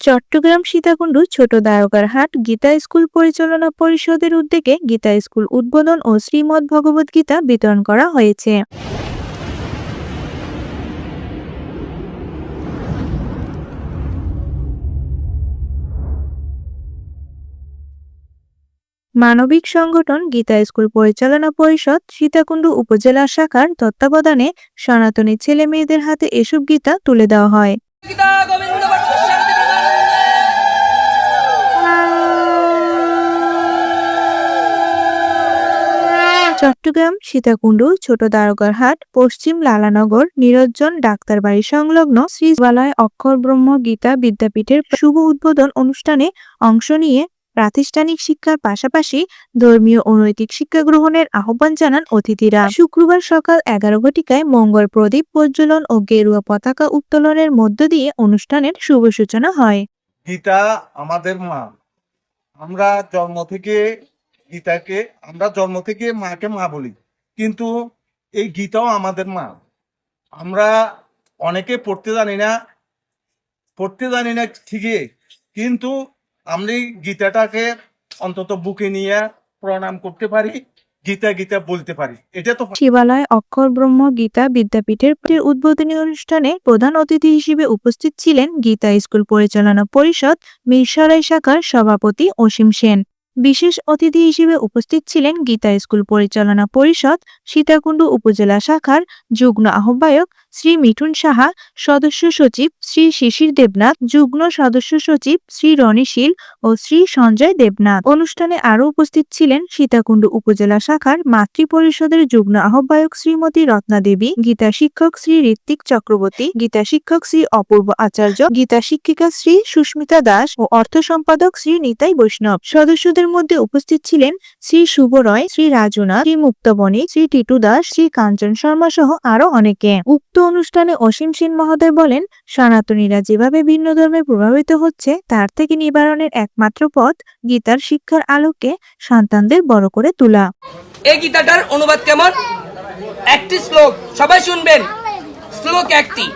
চট্টগ্রাম সীতাকুণ্ড ছোট দায়কার হাট গীতা স্কুল পরিচালনা পরিষদের উদ্যোগে গীতা স্কুল উদ্বোধন ও শ্রীমদ্ ভগবদ্গীতা বিতরণ করা হয়েছে। মানবিক সংগঠন গীতা স্কুল পরিচালনা পরিষদ সীতাকুণ্ড উপজেলা শাখার তত্ত্বাবধানে সনাতনী ছেলে মেয়েদের হাতে এসব গীতা তুলে দেওয়া হয়। চট্টগ্রাম সীতাকুণ্ড ছোট দ্বারকারহাট পশ্চিম লালানগর নিরঞ্জন ডাক্তারবাড়ি সংলগ্ন শ্রী বালয় অক্ষর ব্রহ্ম গীতা বিদ্যাপীঠের শুভ উদ্বোধন অনুষ্ঠানে অংশ নিয়ে প্রাতিষ্ঠানিক শিক্ষার পাশাপাশি ধর্মীয় ও নৈতিক শিক্ষা গ্রহণের আহ্বান জানান অতিথিরা। শুক্রবার সকাল এগারো ঘটিকায় মঙ্গল প্রদীপ, প্রজ্বলন ও গেরুয়া পতাকা উত্তোলনের মধ্য দিয়ে অনুষ্ঠানের শুভ সূচনা হয়। গীতা আমাদের মা। আমরা জন্ম থেকে গীতাকে, আমরা জন্ম থেকে মাকে মা বলি। কিন্তু এই গীতাও আমাদের মা। আমরা অনেকে পড়তে জানি না, পড়তে জানি না ঠিকই, কিন্তু এই গীতাটাকে অন্তত বুকে নিয়ে প্রণাম করতে পারি, গীতা গীতা বলতে পারি। এটা তো শিবালয় অক্ষর ব্রহ্ম গীতা বিদ্যাপীঠের উদ্বোধনী অনুষ্ঠানে প্রধান অতিথি হিসেবে উপস্থিত ছিলেন গীতা স্কুল পরিচালনা পরিষদ, মিরসরাই শাখার সভাপতি অসীম সেন। বিশেষ অতিথি হিসেবে উপস্থিত ছিলেন গীতা স্কুল পরিচালনা পরিষদ, সীতাকুণ্ড উপজেলা শাখার যুগ্ম আহ্বায়ক শ্রী মিঠুন সাহা, সদস্য সচিব শ্রী শিশির দেবনাথ, যুগ্ম সদস্য সচিব শ্রী রনিশীল ও শ্রী সঞ্জয় দেবনাথ। অনুষ্ঠানে আরও উপস্থিত ছিলেন সীতাকুণ্ড উপজেলা শাখার মাতৃ পরিষদের যুগ্ম আহ্বায়ক শ্রীমতী রত্না দেবী, গীতা শিক্ষক শ্রী ঋত্বিক চক্রবর্তী, গীতা শিক্ষক শ্রী অপূর্ব আচার্য, গীতা শিক্ষিকা শ্রী সুস্মিতা দাস ও অর্থ সম্পাদক শ্রী নিতাই বৈষ্ণব। সদস্যদের মধ্যে উপস্থিত ছিলেন শ্রী শুভ রয়, শ্রী রাজুনাথ শ্রী মুক্তবণী শ্রী টিটু দাস, শ্রী কাঞ্চন শর্মা সহ আরও অনেকে। উক্ত অনুষ্ঠানে অসীম সেন মহোদয় বলেন, সনাতনীরা যেভাবে ভিন্ন ধর্মে প্রভাবিত হচ্ছে, তার থেকে নিবারণের একমাত্র পথ গীতার শিক্ষার আলোকে সন্তানদের বড় করে তোলা। এই গীতাটার অনুবাদ কেমন? একটি শ্লোক, সবাই শুনবেন। শ্লোক একটি।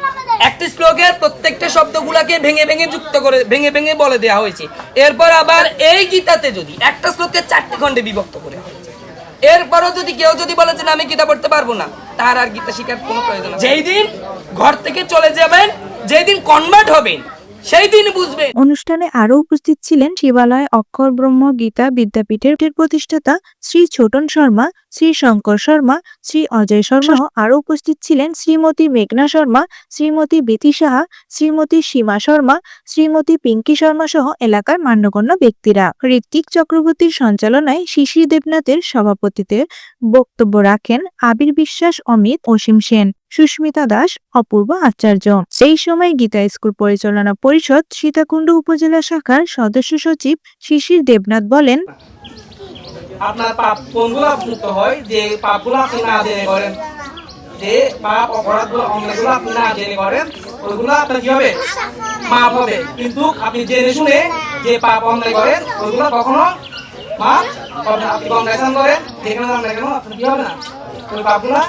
একটি শ্লোকের প্রত্যেকটা শব্দগুলাকে ভেঙে ভেঙে যুক্ত করে, ভেঙে ভেঙে বলে দেওয়া হয়েছে। এরপর আবার এই গীতাতে যদি, একটা শ্লোককে চারটি খণ্ডে বিভক্ত করে। এরপরও যদি কেউ যদি বলে যে আমি গীতা পড়তে পারব না তার আর গীতা শেখার কোনো প্রয়োজন। যেই দিন ঘর থেকে চলে যাবেন, যেই দিন কনভার্ট হবেন অনুষ্ঠানে আরও উপস্থিত ছিলেন শিবালয় অক্ষর ব্রহ্ম গীতা বিদ্যাপীঠের প্রতিষ্ঠাতা শ্রী ছোটন শর্মা, শ্রী শঙ্কর শর্মা, শ্রী অজয় শর্মা আরও উপস্থিত ছিলেন শ্রীমতী মেঘনা শর্মা, শ্রীমতী বেতি সাহা, শ্রীমতী সীমা শর্মা, শ্রীমতী পিঙ্কি শর্মা সহ এলাকার মান্যগণ্য ব্যক্তিরা। ঋত্বিক চক্রবর্তীর সঞ্চালনায় শিশির দেবনাথের সভাপতিতে বক্তব্য রাখেন আবির বিশ্বাস, অমিত অসীম সেন। সুস্মিতা দাস, অপূর্ব আচার্য। সেই সময় গীতা স্কুল পরিচালনা পরিষদ সীতাকুণ্ড উপজেলা শাখার সদস্য সচিব শিশির দেবনাথ বলেন, আপনার পাপ মুক্ত হয় যে পাপগুলো আপনি না জেনে করেন? যে পাপ অপরাধগুলো অন্যগুলো আপনি না জেনে করেন, ওইগুলো আপনার কি হবে? মাপ হবে। কিন্তু আপনি জেনে শুনে যে পাপ করেন, ওইগুলো কখনো মাপ আপনি করেন, যেখানে আপনার কি হবে না? ওই পাপগুলো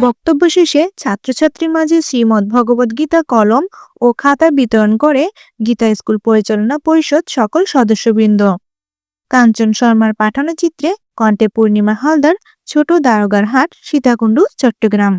বক্তব্য শেষে ছাত্রছাত্রীর মাঝে শ্রীমদ্ ভগবদ গীতা কলম ও খাতা বিতরণ করে গীতা স্কুল পরিচালনা পরিষদ সকল সদস্যবৃন্দ। কাঞ্চন শর্মার পাঠানো চিত্রে কণ্ঠে পূর্ণিমা হালদার, ছোট দারোগার হাট, সীতাকুণ্ড, চট্টগ্রাম।